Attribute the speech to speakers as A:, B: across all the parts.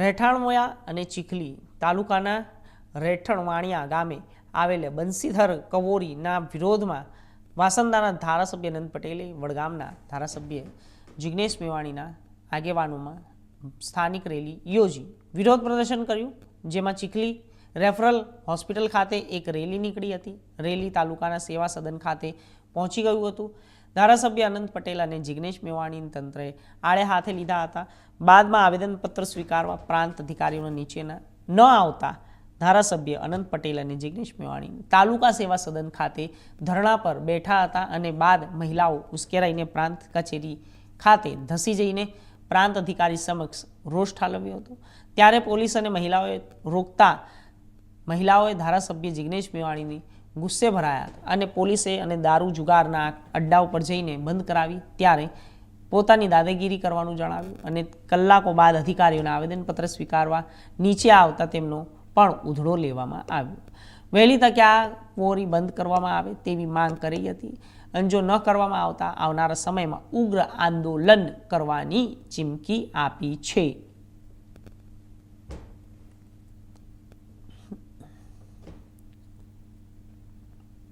A: રહેઠાણમોયા અને ચીખલી તાલુકાના રહેઠણવાણિયા ગામે આવેલ બંસીધર કવોરીના વિરોધમાં વાસંદાના ધારાસભ્ય નંદ પટેલે વડગામના ધારાસભ્ય જિગ્નેશ મેવાણીના આગેવાનોમાં સ્થાનિક રેલી યોજી વિરોધ પ્રદર્શન કર્યું, જેમાં ચીખલી રેફરલ હોસ્પિટલ ખાતે એક રેલી નીકળી હતી. રેલી તાલુકાના સેવા સદન ખાતે પહોંચી ગયું હતું. ધારાસભ્ય અનંત પટેલ અને જિગ્નેશ મેવાણીની તંત્રએ આડે હાથે લીધા હતા. બાદમાં આવેદનપત્ર સ્વીકારવા પ્રાંત અધિકારીઓના નીચેના ન આવતા ધારાસભ્ય અનંત પટેલ અને જિગ્નેશ મેવાણી તાલુકા સેવા સદન ખાતે ધરણા પર બેઠા હતા અને બાદ મહિલાઓ ઉશ્કેરાઈને પ્રાંત કચેરી ખાતે ધસી જઈને પ્રાંત અધિકારી સમક્ષ રોષ ઠાલવ્યો હતો. ત્યારે પોલીસ અને મહિલાઓએ રોકતા મહિલાઓએ ધારાસભ્ય જિગ્નેશ મેવાણીની ગુસ્સે ભરાયા હતા અને પોલીસે અને દારૂ જુગારના અડ્ડા ઉપર જઈને બંધ કરાવી ત્યારે પોતાની દાદાગીરી કરવાનું જણાવ્યું અને કલાકો બાદ અધિકારીઓને આવેદનપત્ર સ્વીકારવા નીચે આવતા તેમનો પણ ઉધડો લેવામાં આવ્યો. વહેલી તકે આ ક્વોરી બંધ કરવામાં આવે તેવી માંગ કરી હતી. અને જો ન કરવામાં આવતા આવનારા સમયમાં ઉગ્ર આંદોલન કરવાની ચીમકી આપી છે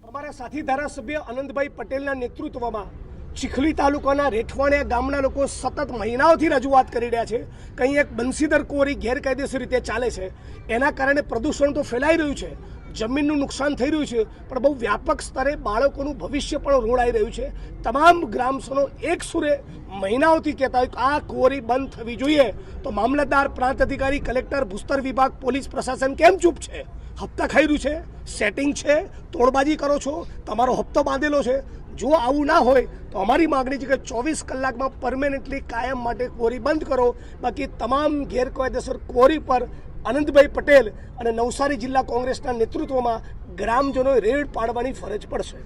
B: અમારા સાથી ધારાસભ્ય અનંતભાઈ પટેલના નેતૃત્વમાં ચીખલી તાલુકાના રેઠવાણિયા ગામના લોકો સતત મહિનાઓથી રજૂઆત કરી રહ્યા છે કંઈ એક બંસીદર કોરી ગેરકાયદેસર રીતે ચાલે છે. એના કારણે પ્રદૂષણ તો ફેલાઈ રહ્યું છે. જમીનનું નુકસાન થઈ રહ્યું છે, પણ બહુ વ્યાપક સ્તરે બાળકોનું ભવિષ્ય પણ રોડાઈ રહ્યું છે. તમામ ગ્રામસનો એક સુરે મહિનાઓથી કહેતા હોય કે આ કોરી બંધ થવી જોઈએ. તો મામલતદાર પ્રાંત અધિકારી, કલેક્ટર, ભૂસ્તર વિભાગ, પોલીસ પ્રશાસન કેમ ચૂપ છે? હપ્તા ખાઈ રહ્યું છે? સેટિંગ છે? તોડબાજી કરો છો? તમારો હપ્તો બાંધેલો છે? જો આવું ના હોય, તો અમારી માગણી છે કે ચોવીસ કલાકમાં પરમેનન્ટલી કાયમ માટે ક્વોરી બંધ કરો. બાકી તમામ ગેરકાયદેસર ક્વોરી પર અનંતભાઈ પટેલ અને નવસારી જિલ્લા કોંગ્રેસના નેતૃત્વમાં ગ્રામજનોએ રેડ પાડવાની ફરજ પડશે.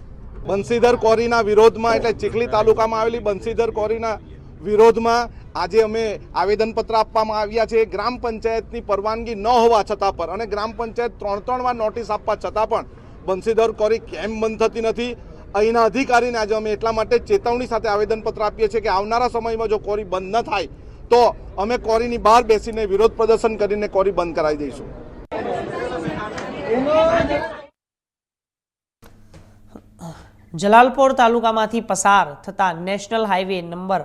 C: બંસીધર કોરીના વિરોધમાં, એટલે ચીખલી તાલુકામાં આવેલી બંસીધર કોરીના વિરોધમાં આજે અમે આવેદનપત્ર આપવામાં આવ્યા છે. ગ્રામ પંચાયતની પરવાનગી ન હોવા છતાં પણ, અને ગ્રામ પંચાયત ત્રણ ત્રણ વાર નોટિસ આપવા છતાં પણ બંસીધર કોરી કેમ બંધ થતી નથી? અહીંના અધિકારીને આજે અમે એટલા માટે ચેતવણી સાથે આવેદનપત્ર આપીએ છીએ કે આવનારા સમયમાં જો કોરી બંધ ન થાય, તો અમે કોરીની બહાર બેસીને વિરોધ પ્રદર્શન કરીને કોરી બંધ કરાવી દઈશું.
A: જલાલપોર તાલુકામાંથી પસાર થતા નેશનલ હાઈવે નંબર